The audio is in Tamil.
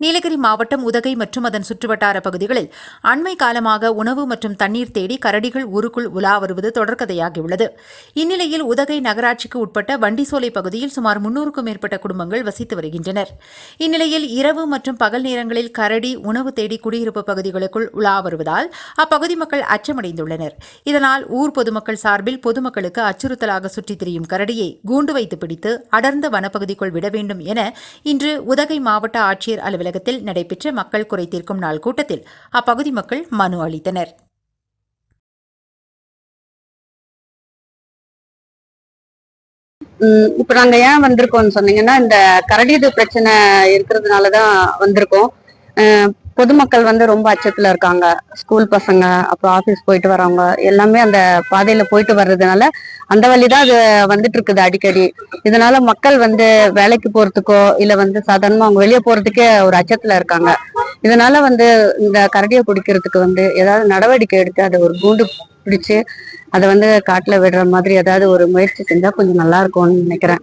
நீலகிரி மாவட்டம் உதகை மற்றும் அதன் சுற்றுவட்டார பகுதிகளில் அண்மை காலமாக உணவு மற்றும் தண்ணீர் தேடி கரடிகள் ஊருக்குள் உலா வருவது தொடர்கதையாகியுள்ளது. இந்நிலையில் உதகை நகராட்சிக்கு உட்பட்ட வண்டிசோலை பகுதியில் சுமார் முன்னூறுக்கும் மேற்பட்ட குடும்பங்கள் வசித்து வருகின்றனர். இந்நிலையில் இரவு மற்றும் பகல் நேரங்களில் கரடி உணவு தேடி குடியிருப்பு பகுதிகளுக்குள் உலா வருவதால் அப்பகுதி மக்கள் அச்சமடைந்துள்ளனர். இதனால் ஊர் பொதுமக்கள் சார்பில் பொதுமக்களுக்கு அச்சுறுத்தலாக சுற்றித் திரியும் கரடியை கூண்டு வைத்து பிடித்து அடர்ந்த வனப்பகுதிக்குள் விட வேண்டும் என இன்று உதகை மாவட்ட ஆட்சியர் அலுவலகத்தில் நடைபெற்ற மக்கள் குறை தீர்க்கும் நாள் கூட்டத்தில் அப்பகுதி மக்கள் மனு அளித்தனர். ம், இப்ப நாங்க ஏன் வந்திருக்கோம்னு சொன்னீங்கன்னா இந்த கரடிது பிரச்சனை இருக்கிறதுனாலதான் வந்திருக்கோம். பொதுமக்கள் வந்து ரொம்ப அச்சத்துல இருக்காங்க. ஸ்கூல் பசங்க அப்புறம் ஆபீஸ் போயிட்டு வரவங்க எல்லாமே அந்த பாதையில போயிட்டு வர்றதுனால அந்த வழிதான் அது வந்துட்டு இருக்குது அடிக்கடி. இதனால மக்கள் வந்து வேலைக்கு போறதுக்கோ இல்ல வந்து சாதாரணமா அவங்க வெளியே போறதுக்கே ஒரு அச்சத்துல இருக்காங்க. இதனால வந்து இந்த கரடியை பிடிக்கிறதுக்கு வந்து ஏதாவது நடவடிக்கை எடுத்து அதை ஒரு கூண்டு பிடிச்சு அதை வந்து காட்டுல விடுற மாதிரி ஏதாவது ஒரு முயற்சி செஞ்சா கொஞ்சம் நல்லா இருக்கும்னு நினைக்கிறேன்.